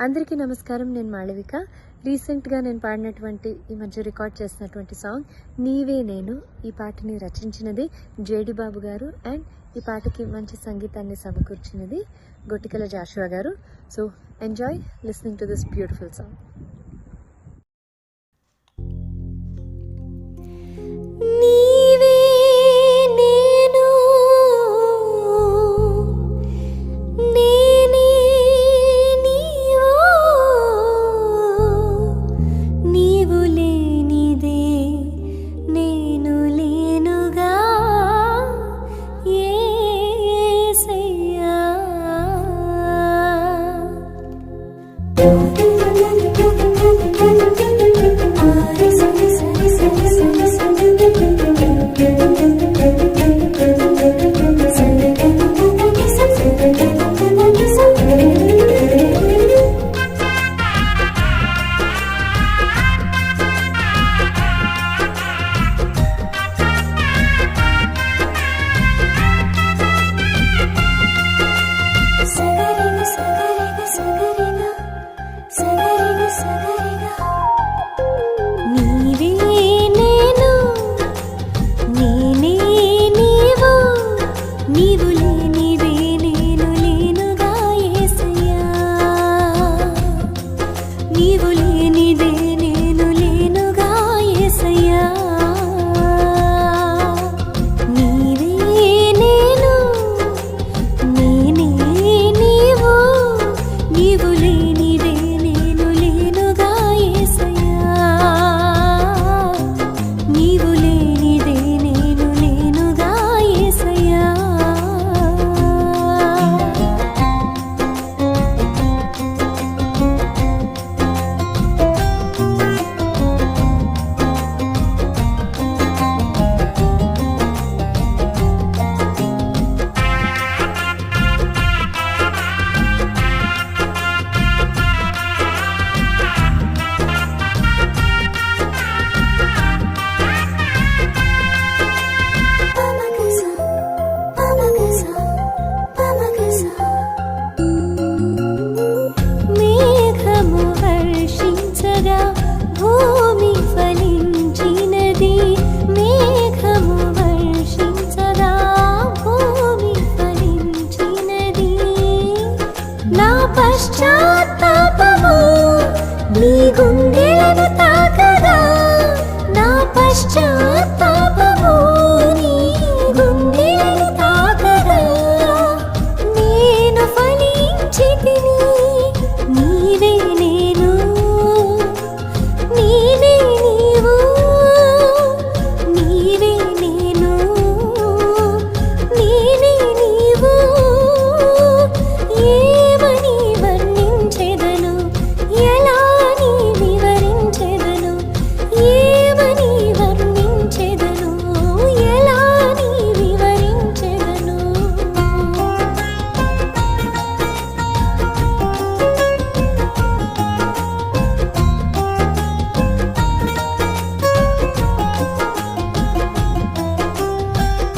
అందరికీ నమస్కారం నేను మాళవిక. రీసెంట్గా నేను పాడినటువంటి ఈ మధ్య రికార్డ్ చేసినటువంటి సాంగ్ నీవే నేను ఈ పాటని రచించినది జేడి బాబు గారు అండ్ ఈ పాటకి మంచి సంగీతాన్ని సమకూర్చినది గొట్టికల జాషువా గారు. So enjoy listening to this beautiful song. నీ పశ్చాత్తాపము. నీ గుండెలను తాక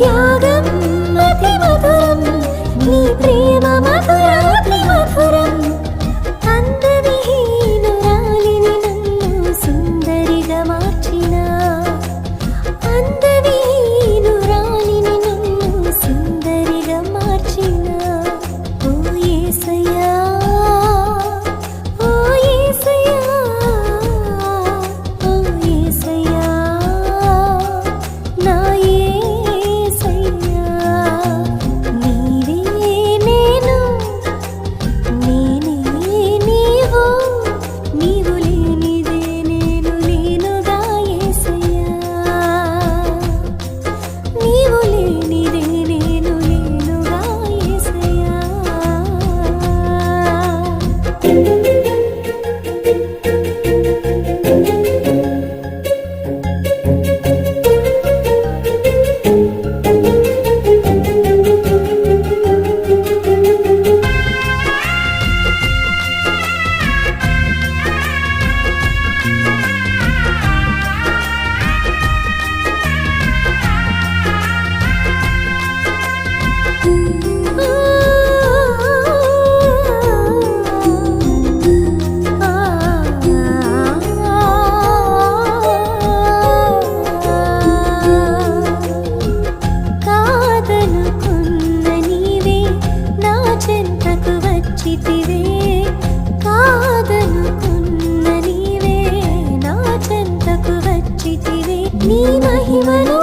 త్యాగం అతి మధురం నీ ప్రియ వచ్చితివే కాదనుకున్న నీవే నా చెంతకు వచ్చితివే. నీ మహిమను